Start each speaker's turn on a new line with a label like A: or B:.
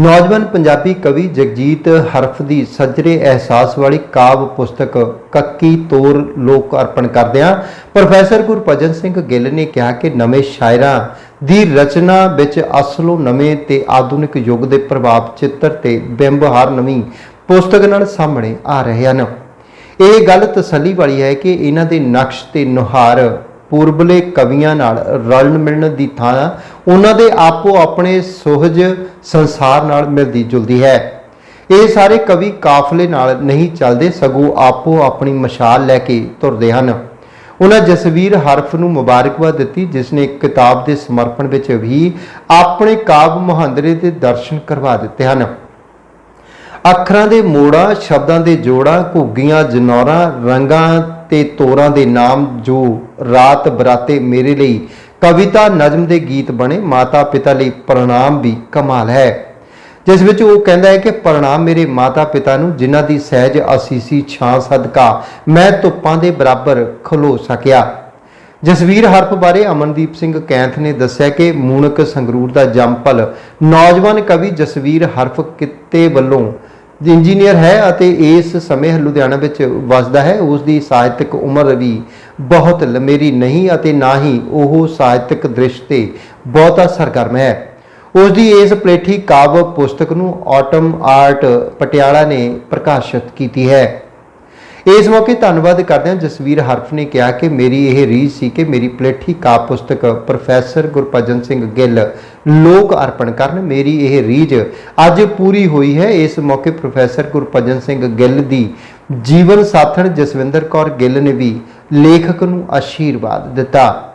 A: ਨੌਜਵਾਨ ਪੰਜਾਬੀ ਕਵੀ ਜਗਜੀਤ ਹਰਫ ਦੀ ਸੱਜਰੇ ਅਹਿਸਾਸ ਵਾਲੀ ਕਾਵ ਪੁਸਤਕ ਕੱਕੀ ਤੋਰ ਲੋਕ ਅਰਪਣ ਕਰਦਿਆਂ ਪ੍ਰੋਫੈਸਰ ਗੁਰਪਜਨ ਸਿੰਘ ਗਿੱਲ ਨੇ ਕਿਹਾ ਕਿ ਨਵੇਂ ਸ਼ਾਇਰਾਂ ਦੀ ਰਚਨਾ ਵਿੱਚ ਅਸਲੋਂ ਨਵੇਂ ਤੇ ਆਧੁਨਿਕ ਯੁੱਗ ਦੇ ਪ੍ਰਭਾਵ ਚਿੱਤਰ ਤੇ ਬਿੰਬਹਾਰ ਨਵੀਂ ਪੁਸਤਕ ਨਾਲ ਸਾਹਮਣੇ ਆ ਰਹੇ ਹਨ। ਇਹ ਗੱਲ ਤਸੱਲੀ ਵਾਲੀ ਹੈ ਕਿ ਇਹਨਾਂ ਦੇ ਨਕਸ਼ ਤੇ ਨੁਹਾਰ ਪੂਰਬਲੇ ਕਵੀਆਂ ਨਾਲ ਰਲਣ ਮਿਲਣ ਦੀ ਥਾਂ ਉਹਨਾਂ ਦੇ ਆਪੋ ਆਪਣੇ ਸੁਹਜ ਸੰਸਾਰ ਨਾਲ ਮਿਲਦੀ ਜੁਲਦੀ ਹੈ। ਇਹ ਸਾਰੇ ਕਵੀ ਕਾਫਲੇ ਨਾਲ ਨਹੀਂ ਚੱਲਦੇ, ਸਗੋਂ ਆਪੋ ਆਪਣੀ ਮਸ਼ਾਲ ਲੈ ਕੇ ਤੁਰਦੇ ਹਨ। ਉਹਨਾਂ ਜਸਵੀਰ ਹਰਫ ਨੂੰ ਮੁਬਾਰਕਬਾਦ ਦਿੱਤੀ, ਜਿਸ ਨੇ ਕਿਤਾਬ ਦੇ ਸਮਰਪਣ ਵਿੱਚ ਵੀ ਆਪਣੇ ਕਾਵ ਮੁਹਾਂਦਰੇ ਦੇ ਦਰਸ਼ਨ ਕਰਵਾ ਦਿੱਤੇ ਹਨ। ਅੱਖਰਾਂ ਦੇ ਮੋੜਾਂ, ਸ਼ਬਦਾਂ ਦੇ ਜੋੜਾਂ, ਘੁੱਗੀਆਂ, ਜਨੌਰਾਂ, ਰੰਗਾਂ ਤੇ ਤੋਰਾਂ ਦੇ ਨਾਮ ਜੋ ਰਾਤ ਬਰਾਤੇ ਮੇਰੇ ਲਈ ਕਵਿਤਾ ਨਜ਼ਮ ਦੇ ਗੀਤ ਬਣੇ ਮਾਤਾ ਪਿਤਾ ਲਈ ਪ੍ਰਣਾਮ ਵੀ ਕਮਾਲ ਹੈ। ਜਿਸ ਵਿੱਚ ਉਹ ਕਹਿੰਦਾ ਹੈ ਕਿ ਪ੍ਰਣਾਮ ਮੇਰੇ ਮਾਤਾ ਪਿਤਾ ਨੂੰ, ਜਿਨ੍ਹਾਂ ਦੀ ਸਹਿਜ ਅਸੀਸੀ ਛਾਂ ਸਦਕਾ ਮੈਂ ਧੁੱਪਾਂ ਦੇ ਬਰਾਬਰ ਖਲੋ ਸਕਿਆ। ਜਸਵੀਰ ਹਰਪ ਬਾਰੇ ਅਮਨਦੀਪ ਸਿੰਘ ਕੈਂਥ ਨੇ ਦੱਸਿਆ ਕਿ ਮੂਨਕ ਸੰਗਰੂਰ ਦਾ ਜੰਪਲ ਨੌਜਵਾਨ ਕਵੀ ਜਸਵੀਰ ਹਰਫ ਕਿੱਤੇ ਵੱਲੋਂ ਇੰਜੀਨੀਅਰ ਹੈ ਅਤੇ ਇਸ ਸਮੇਂ ਲੁਧਿਆਣਾ ਵਿੱਚ ਵਸਦਾ ਹੈ। ਉਸ ਦੀ ਸਾਹਿਤਕ ਉਮਰ ਵੀ ਬਹੁਤ ਲੰਮੇਰੀ ਨਹੀਂ ਅਤੇ ਨਾ ਹੀ ਉਹ ਸਾਹਿਤਕ ਦ੍ਰਿਸ਼ ਤੇ ਬਹੁਤਾ ਸਰਗਰਮ ਹੈ। ਉਸ ਦੀ ਇਸ ਪਲੇਠੀ ਕਾਵ ਪੁਸਤਕ ਨੂੰ ਆਟਮ ਆਰਟ ਪਟਿਆਲਾ ਨੇ ਪ੍ਰਕਾਸ਼ਿਤ ਕੀਤੀ ਹੈ। ਇਸ ਮੌਕੇ ਧੰਨਵਾਦ ਕਰਦਿਆਂ ਜਸਵੀਰ ਹਰਫ ਨੇ ਕਿਹਾ ਕਿ ਮੇਰੀ ਇਹ ਰੀਝ ਸੀ ਕਿ ਮੇਰੀ ਪਲੇਠੀ ਕਾਵ ਪੁਸਤਕ ਪ੍ਰੋਫੈਸਰ ਗੁਰਪਜਨ ਸਿੰਘ ਗਿੱਲ ਲੋਕ ਅਰਪਣ ਕਰਨ। ਮੇਰੀ ਇਹ ਰੀਝ ਅੱਜ ਪੂਰੀ ਹੋਈ ਹੈ। ਇਸ ਮੌਕੇ ਪ੍ਰੋਫੈਸਰ ਗੁਰਪਜਨ ਸਿੰਘ ਗਿੱਲ ਦੀ ਜੀਵਨ ਸਾਥਣ ਜਸਵਿੰਦਰ ਕੌਰ ਗਿੱਲ ਨੇ ਵੀ ਲੇਖਕ ਨੂੰ ਆਸ਼ੀਰਵਾਦ ਦਿੱਤਾ।